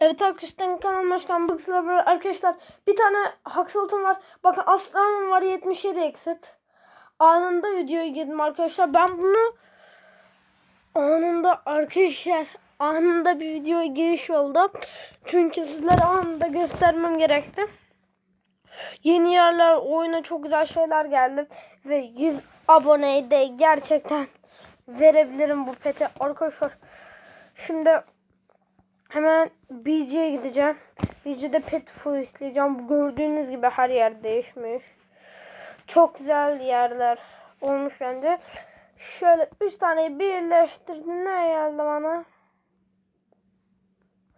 Evet arkadaşlar kanal başkan Bıksıla böyle arkadaşlar bir tane haksızlığım var. Bakın aslanım var 77 exit. Anında videoya girdim arkadaşlar. Ben bunu anında arkadaşlar anında bir videoya giriş oldu. Çünkü sizlere anında göstermem gerekti. Yeni yerler oyuna çok güzel şeyler geldi. Ve 100 aboneyi de gerçekten verebilirim bu peti arkadaşlar. Şimdi Hemen BG'ye gideceğim. BG'de pet full isteyeceğim. Gördüğünüz gibi her yer değişmiş. Çok güzel yerler olmuş bence. Şöyle 3 taneyi birleştirdim. Ne geldi bana?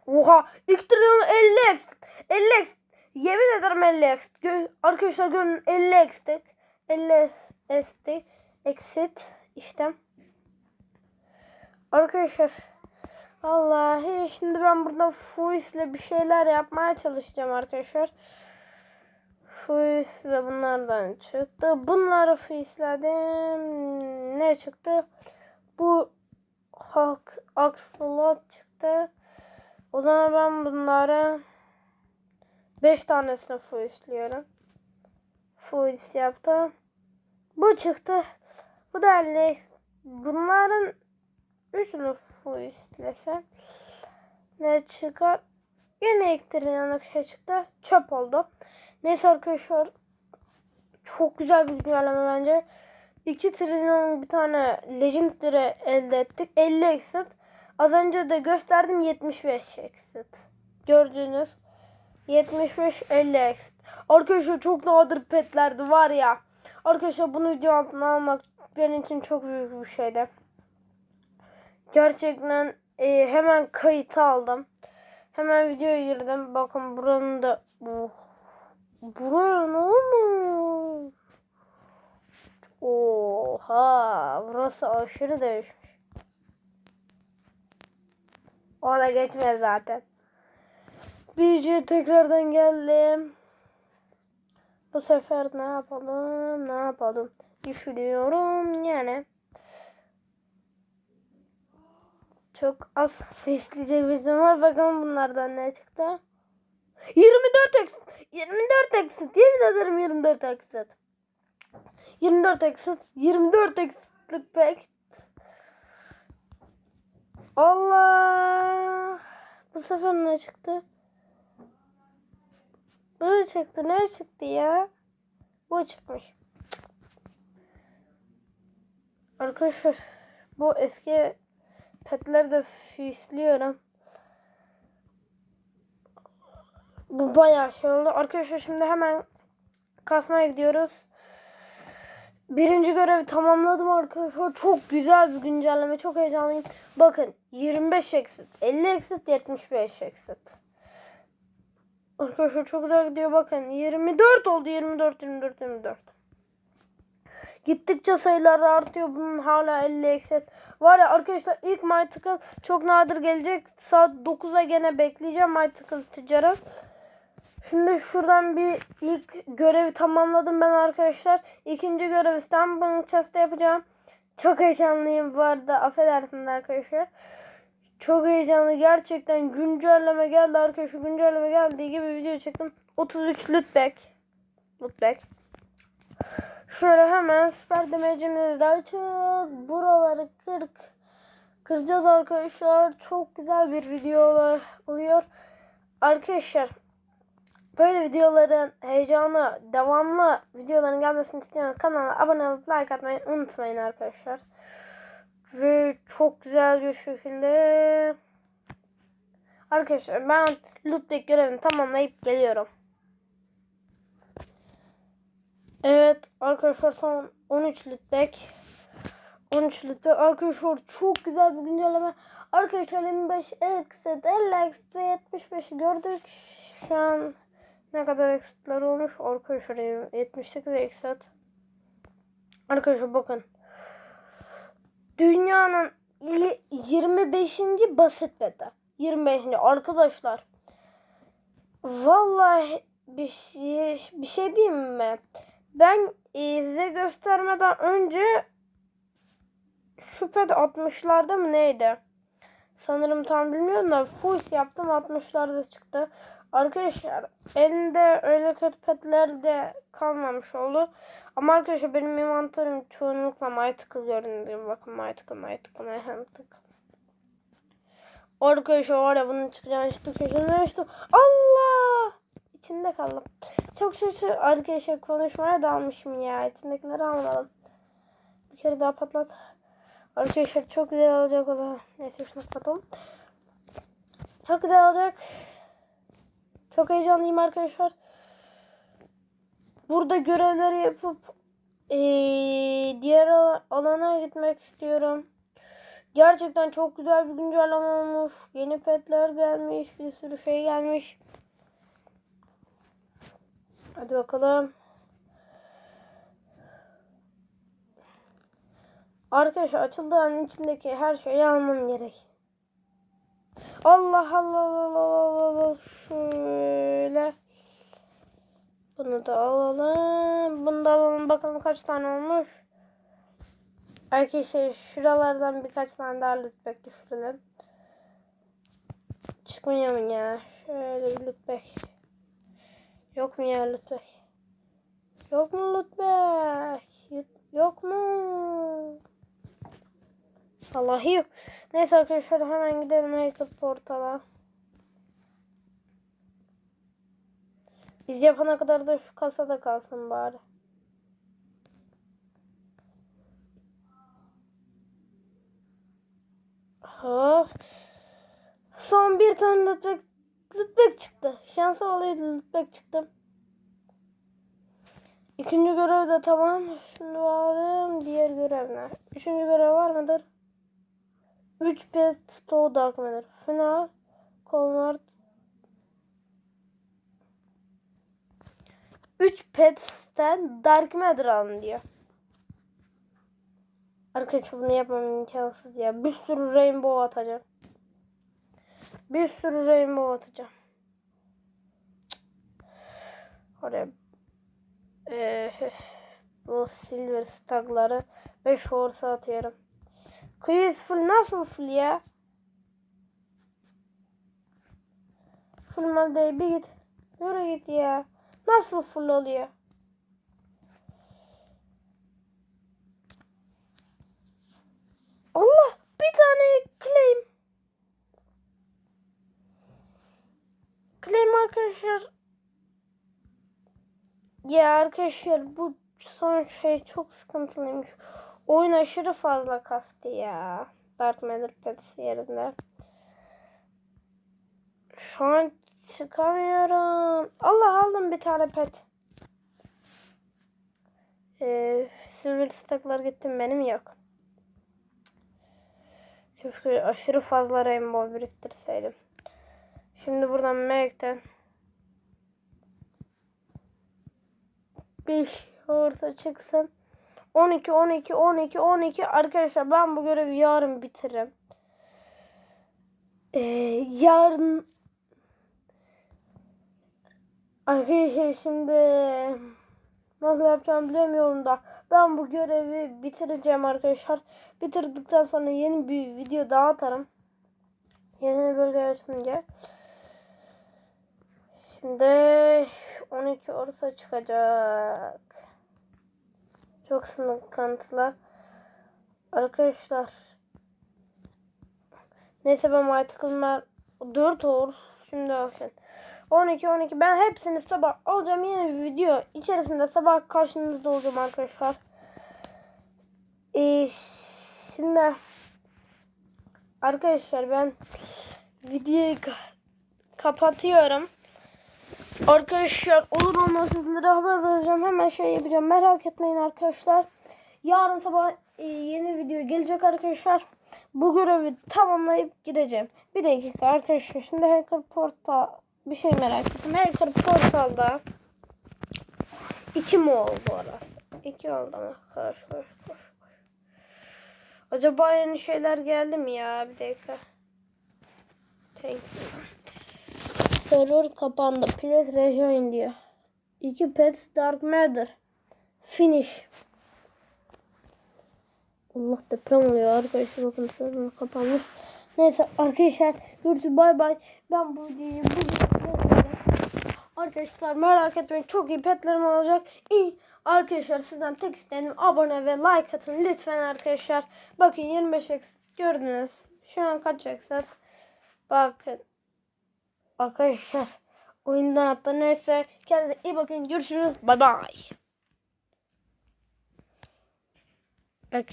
Oha! İlk trilyon 50 x. 50 x. Yemin ederim 50 x. Arkadaşlar görün 50 x'tik. 50 x'tik. Exit işte. Arkadaşlar Vallahi şimdi ben burada Fuis'le bir şeyler yapmaya çalışacağım arkadaşlar. Fuis'le bunlardan çıktı. Bunları Fuis'ledim. Ne çıktı? Bu hak aksolot çıktı. O zaman ben bunları 5 tanesini Fuis'liyorum. Fuis yaptım. Bu çıktı. Bu da 50. Bunların Üçünü fuislesem ne çıkar? Yine ektriyanlık şey çıktı. Çöp oldu. Neyse arkadaşlar çok güzel bir güncelleme bence. 2 trilyon bir tane legendary elde ettik. 50 exit. Az önce de gösterdim 75 exit. Gördüğünüz 75 50 exit. Arkadaşlar çok nadir petlerdi var ya. Arkadaşlar bunu video altına almak benim için çok büyük bir şeydi. Gerçekten e, hemen kayıt aldım. Hemen videoya girdim. Bakın buranın da bu. Buraya ne olmuş? Oha, burası aşırı değişmiş. Ona geçmez zaten. Büyücüye tekrardan geldim. Bu sefer ne yapalım? Ne yapalım? Düşünüyorum yani. Çok az fesli bizim var. Bakalım bunlardan ne çıktı. 24 exit. 24 exit. Yemin ederim 24 exit. 24 exit. 24 exitlik pek. Allah. Bu sefer ne çıktı? Ne çıktı? Ne çıktı ya? Bu çıkmış. Arkadaşlar bu eski petleri de füsliyorum. Bu bayağı şey oldu. Arkadaşlar şimdi hemen kasmaya gidiyoruz. Birinci görevi tamamladım arkadaşlar. Çok güzel bir güncelleme. Çok heyecanlıyım. Bakın 25 exit, 50 exit, 75 exit. Arkadaşlar çok güzel gidiyor. Bakın 24 oldu. 24, 24, 24. Gittikçe sayılar artıyor. Bunun hala 50 exit. Var ya arkadaşlar ilk MyTickle çok nadir gelecek. Saat 9'a gene bekleyeceğim MyTickle ticaret. Şimdi şuradan bir ilk görevi tamamladım ben arkadaşlar. İkinci görevi Stamping Chest'te yapacağım. Çok heyecanlıyım bu arada. Affedersiniz arkadaşlar. Çok heyecanlı. Gerçekten güncelleme geldi arkadaşlar. Güncelleme geldiği gibi video çektim. 33 lootback. Lootback. Şöyle hemen süper demecimizi de açıp buraları kırk kıracağız arkadaşlar. Çok güzel bir video oluyor. Arkadaşlar böyle videoların heyecanı, devamlı videoların gelmesini isteyen kanala abone olup like atmayı unutmayın arkadaşlar. Ve çok güzel bir şekilde Arkadaşlar ben loot görevini tamamlayıp geliyorum. Evet arkadaşlar son 13 lütbek. 13 lütbek arkadaşlar çok güzel bir güncelleme. Arkadaşlar 25 exit, 50 exit ve 75'i gördük. Şu an ne kadar exitler olmuş? Arkadaşlar 78 exit. Arkadaşlar bakın. Dünyanın 25. basit beta. 25. arkadaşlar. Vallahi bir şey, bir şey diyeyim mi? Ben e, size göstermeden önce şüphede 60'larda mı neydi? Sanırım tam bilmiyorum da full yaptım 60'larda çıktı. Arkadaşlar elinde öyle kötü petler de kalmamış oldu. Ama arkadaşlar benim envanterim çoğunlukla Mythical görünüyor. Bakın Mythical, Mythical, Mythical. Arkadaşlar var ya bunun çıkacağını işte köşeden. Allah! İçinde kaldım. Çok şaşır arkadaşlar konuşmaya dalmışım ya. İçindekileri almadım. Bir kere daha patlat. Arkadaşlar çok güzel olacak o da. Neyse şunu kapatalım. Çok güzel olacak. Çok heyecanlıyım arkadaşlar. Burada görevleri yapıp eee, diğer ala- alana gitmek istiyorum. Gerçekten çok güzel bir güncelleme olmuş. Yeni petler gelmiş. Bir sürü şey gelmiş. Hadi bakalım. Arkadaşlar açıldığın içindeki her şeyi almam gerek. Allah Allah Allah Allah Allah şöyle. Bunu da alalım. Bunu da alalım. Bakalım kaç tane olmuş. Arkadaşlar şuralardan birkaç tane daha lütfek düşürelim. Çıkmıyor mu ya? Şöyle bir lütfek. Yok mu ya lütfek? Yok mu lütfek? Yok mu? Vallahi yok. Neyse arkadaşlar hemen gidelim Hacker Portal'a. Biz yapana kadar da şu kasada kalsın bari. Ha. Son bir tane lütfek, lütfek Şansa olaydı lütfek çıktı. İkinci görev de tamam. Şimdi bakalım diğer görevler. Üçüncü görev var mıdır? 3 pet stoğu dark matter. Final convert 3 petten dark matter alın diyor. Arkadaşlar bunu yapmam imkansız ya. Bir sürü rainbow atacağım. Bir sürü rainbow atacağım. Oraya ee, bu silver stagları ve shorts'ı atıyorum. Quiz full nasıl full ya? Full mal bir git. Yürü git ya. Nasıl full oluyor? Allah bir tane claim. Claim arkadaşlar. Ya arkadaşlar bu son şey çok sıkıntılıymış. Oyun aşırı fazla kastı ya. Dark Matter Pets yerinde. Şu an çıkamıyorum. Allah aldım bir tane pet. Ee, silver stacklar gittim benim yok. Keşke aşırı fazla rainbow biriktirseydim. Şimdi buradan Meg'den bir orta çıksın. 12, 12, 12, 12. Arkadaşlar ben bu görevi yarın bitiririm. Ee, yarın Arkadaşlar şimdi nasıl yapacağım bilemiyorum da ben bu görevi bitireceğim arkadaşlar. Bitirdikten sonra yeni bir video daha atarım. Yeni bölge açınca. Şimdi 12 orta çıkacak. Çok sıkıntılı. Arkadaşlar. Neyse ben Mythical'lar 4 olur. Şimdi bakın. 12 12 ben hepsini sabah alacağım yeni bir video içerisinde sabah karşınızda olacağım arkadaşlar. Ee, şimdi arkadaşlar ben videoyu kapatıyorum. Arkadaşlar olur olmaz sizlere haber vereceğim. Hemen şey yapacağım. Merak etmeyin arkadaşlar. Yarın sabah e, yeni video gelecek arkadaşlar. Bu görevi tamamlayıp gideceğim. Bir dakika arkadaşlar. Şimdi Hacker Portal bir şey merak ettim. Hacker Portal'da iki mi oldu orası? İki oldu ama. Koş koş koş. Acaba yeni şeyler geldi mi ya? Bir dakika. Thank you. Server kapandı. Please rejoin diyor. İki pet dark matter. Finish. Allah deprem oluyor arkadaşlar bakın server kapanmış. Neyse arkadaşlar görüşürüz bay bay. Ben bu videoyu bugün Arkadaşlar merak etmeyin çok iyi petlerim olacak. İyi. Arkadaşlar sizden tek isteğim abone ve like atın lütfen arkadaşlar. Bakın 25 x gördünüz. Şu an kaç ekset? Bakın. Arkadaşlar oyundan hatta neyse kendinize iyi bakın görüşürüz. Bay bay. Okay.